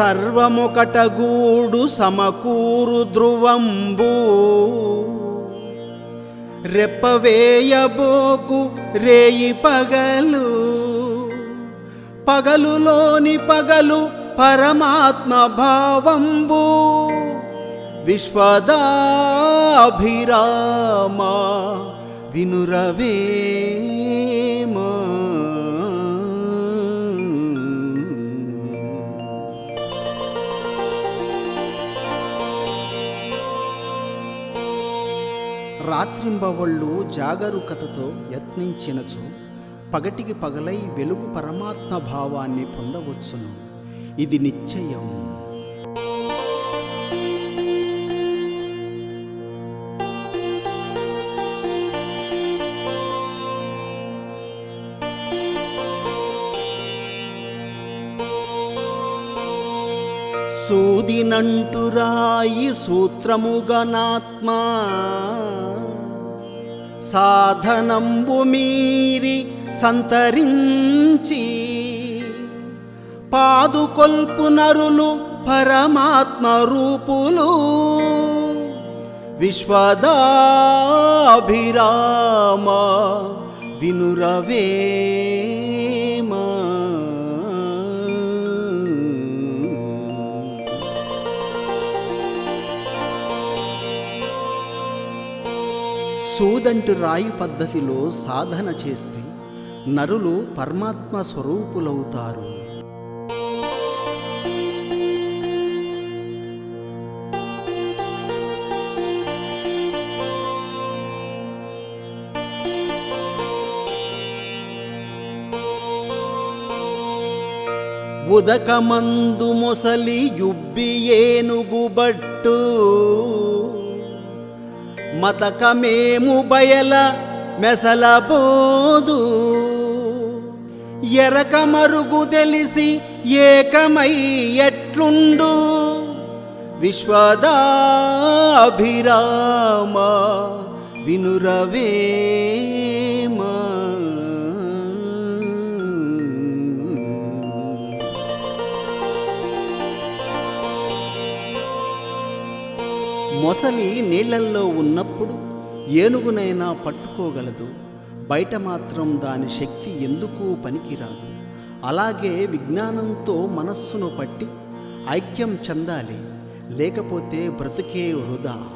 సర్వముకటగూడు సమకూరు ధ్రువంబు. రెప్పవేయబోకు రేయి పగలు. పగలులోని పగలు పరమాత్మ భావంబు. విశ్వదాభిరామ వినురవే. రాత్రింబవళ్ళు జాగరూకతతో యత్నించినచో పగటికి పగలై వెలుగు పరమాత్మ భావాన్ని పొందవచ్చును. ఇది నిశ్చయం. సూదినంటురాయి సూత్రముగనాత్మా సాధనంబు మీరి సంతరించి పాదుకొల్పు నరులు పరమాత్మ రూపులు విశ్వదాభిరామ వినురవేమా. సూదంటు రాయి పద్ధతిలో సాధన చేస్తే నరులు పరమాత్మ స్వరూపులవుతారు. ఉదకమందు మొసలి యుబ్బి ఏనుగుబట్టు మతకమేము బయల మెసలబోదు. ఎరక మరుగు తెలిసి ఏకమై ఎట్లుండు? విశ్వదాభిరామ వినురవే మొసలి నీళ్ళల్లో ఉన్నప్పుడు ఏనుగునైనా పట్టుకోగలదు. బయట మాత్రం దాని శక్తి ఎందుకు పనికిరాదు. అలాగే విజ్ఞానంతో మనస్సును పట్టి ఐక్యం చెందాలి. లేకపోతే బ్రతికే వృధా.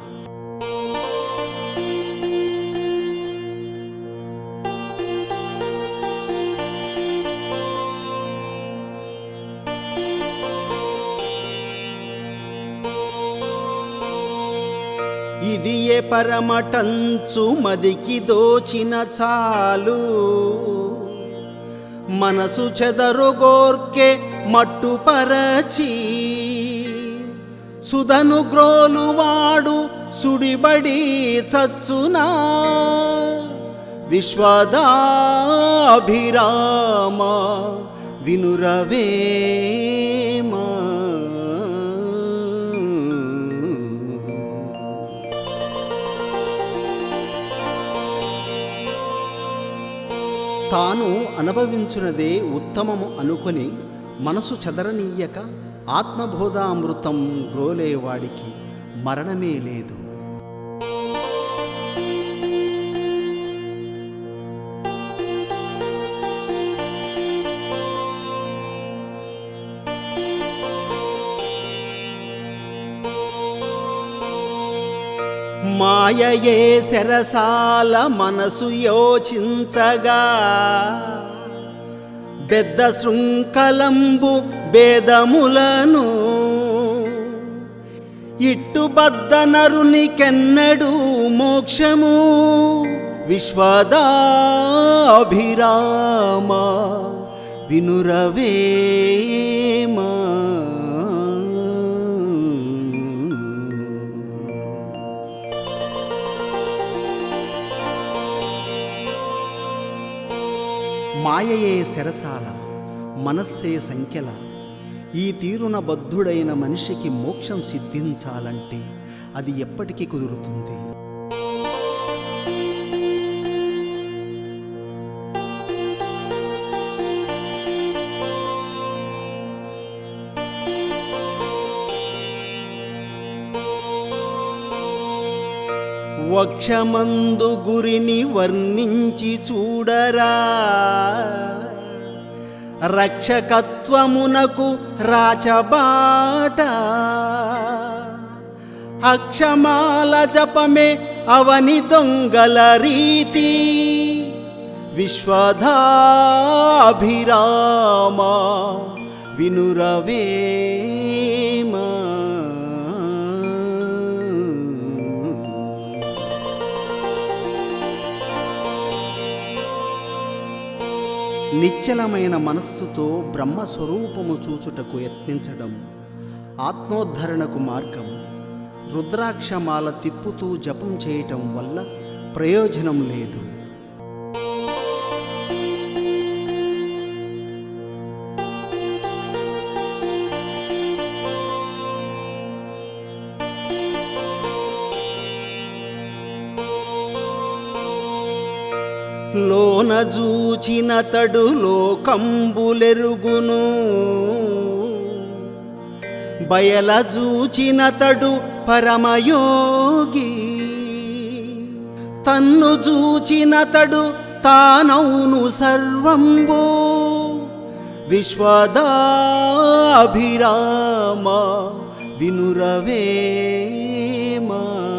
ఇది ఏ పరమటంచు మదికి దోచిన చాలు. మనసు చెదరుగోర్కే మట్టుపరచి సుధను గ్రోలువాడు సుడిబడి చచ్చునా. విశ్వదాభిరామ వినురవేమా. తాను అనుభవించున్నదే ఉత్తమము అనుకొని మనసు చెదరనీయక ఆత్మబోధామృతం గ్రోలేవాడికి మరణమే లేదు. మాయయే శరసాల మనసు యోచించగా. పెద్ద శృంఖలంబు భేదములను ఇట్టుబద్ద నరునికెన్నడు మోక్షము. విశ్వదాభిరామ వినురవేమా మాయయే శరసాల మనస్సే సంఖ్యల. ఈ తీరున బద్ధుడైన మనిషికి మోక్షం సిద్ధించాలంటే అది ఎప్పటికీ కుదురుతుంది. వక్షమందు గురిని వర్ణించి చూడరా. రక్షకత్వమునకు రాచబాట. అక్షమాల జపమే అవని దొంగల రీతి. విశ్వధాభిరామ వినురవే. నిశ్చలమైన మనస్సుతో బ్రహ్మస్వరూపము చూచుటకు యత్నించడం ఆత్మోద్ధరణకు మార్గం రుద్రాక్షమాల తిప్పుతూ జపం చేయటం వల్ల ప్రయోజనం లేదు. లోన జూచినతడు లోకంబులెరుగును. బయల జూచినతడు పరమయోగి. తన్ను జూచినతడు తానౌను సర్వంబు. విశ్వదాభిరామ వినురవేమా.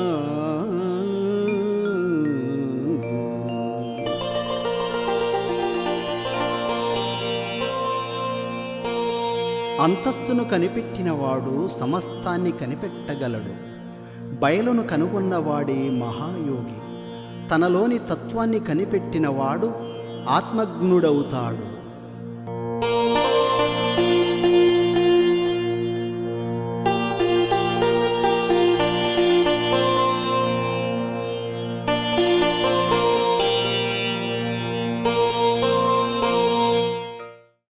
అంతస్తును కనిపెట్టినవాడు సమస్తాన్ని కనిపెట్టగలడు. బయలును కనుగొన్నవాడే మహాయోగి. తనలోని తత్వాన్ని కనిపెట్టినవాడు ఆత్మజ్ఞుడవుతాడు.